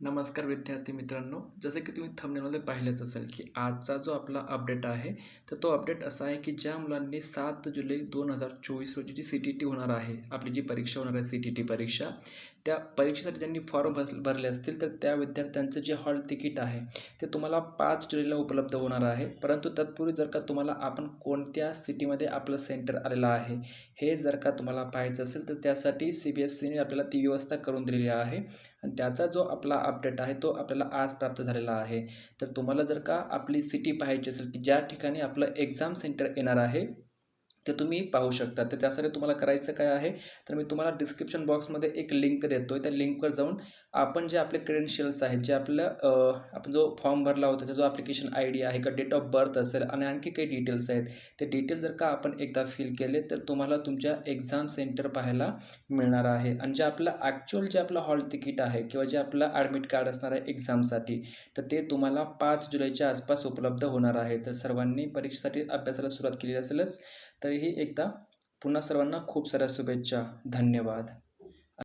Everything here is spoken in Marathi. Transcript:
नमस्कार विद्यार्थी मित्रांनो जसं की तुम्ही थंबनेलमध्ये पाहिलंच असेल की आजचा जो आपला अपडेट आहे तर तो अपडेट असा आहे की ज्या मुलांनी सात जुलै दोन हजार चोवीस रोजी जी सी टी टी होणार आहे आपली जी परीक्षा होणार आहे सी टी टी परीक्षा त्या परीक्षेसाठी ज्यांनी फॉर्म भस भरले असतील तर त्या विद्यार्थ्यांचं जे हॉल तिकीट आहे ते तुम्हाला पाच जुलैला उपलब्ध होणार आहे. परंतु तत्पूर्वी जर का तुम्हाला आपण कोणत्या सिटीमध्ये आपलं सेंटर आलेलं आहे हे जर का तुम्हाला पाहायचं असेल तर त्यासाठी सी बी एस सीने आपल्याला ती व्यवस्था करून दिलेली आहे. आणि त्याचा जो आपला अपडेट आहे तो आपल्याला आज प्राप्त झालेला आहे. तर तुम्हाला जर का आपली सिटी पाहायची असेल की ज्या ठिकाणी आपलं एक्झाम सेंटर येणार आहे ते तुम्ही पाहू शकता. तर त्यासाठी तुम्हाला करायचं काय आहे? तर मी तुम्हाला डिस्क्रिप्शन बॉक्समध्ये एक लिंक देतो आहे त्या लिंकवर जाऊन आपण जे आपले क्रेडेन्शियल्स आहेत जे आपलं आपण जो फॉर्म भरला होता त्याचा जो ॲप्लिकेशन आय डी आहे का डेट ऑफ बर्थ असेल आणि आणखी काही डिटेल्स आहेत ते डिटेल जर का आपण एकदा फिल केले तर तुम्हाला तुमच्या एक्झाम सेंटर पाहायला मिळणार आहे. आणि जे आपलं ॲक्च्युअल जे आपलं हॉल तिकीट आहे किंवा जे आपलं ॲडमिट कार्ड असणार आहे एक्झामसाठी तर ते तुम्हाला पाच जुलैच्या आसपास उपलब्ध होणार आहे. तर सर्वांनी परीक्षेसाठी अभ्यासाला सुरुवात केली असेलच तरीही एकदा पुन्हा सर्वांना खूप साऱ्या शुभेच्छा. धन्यवाद.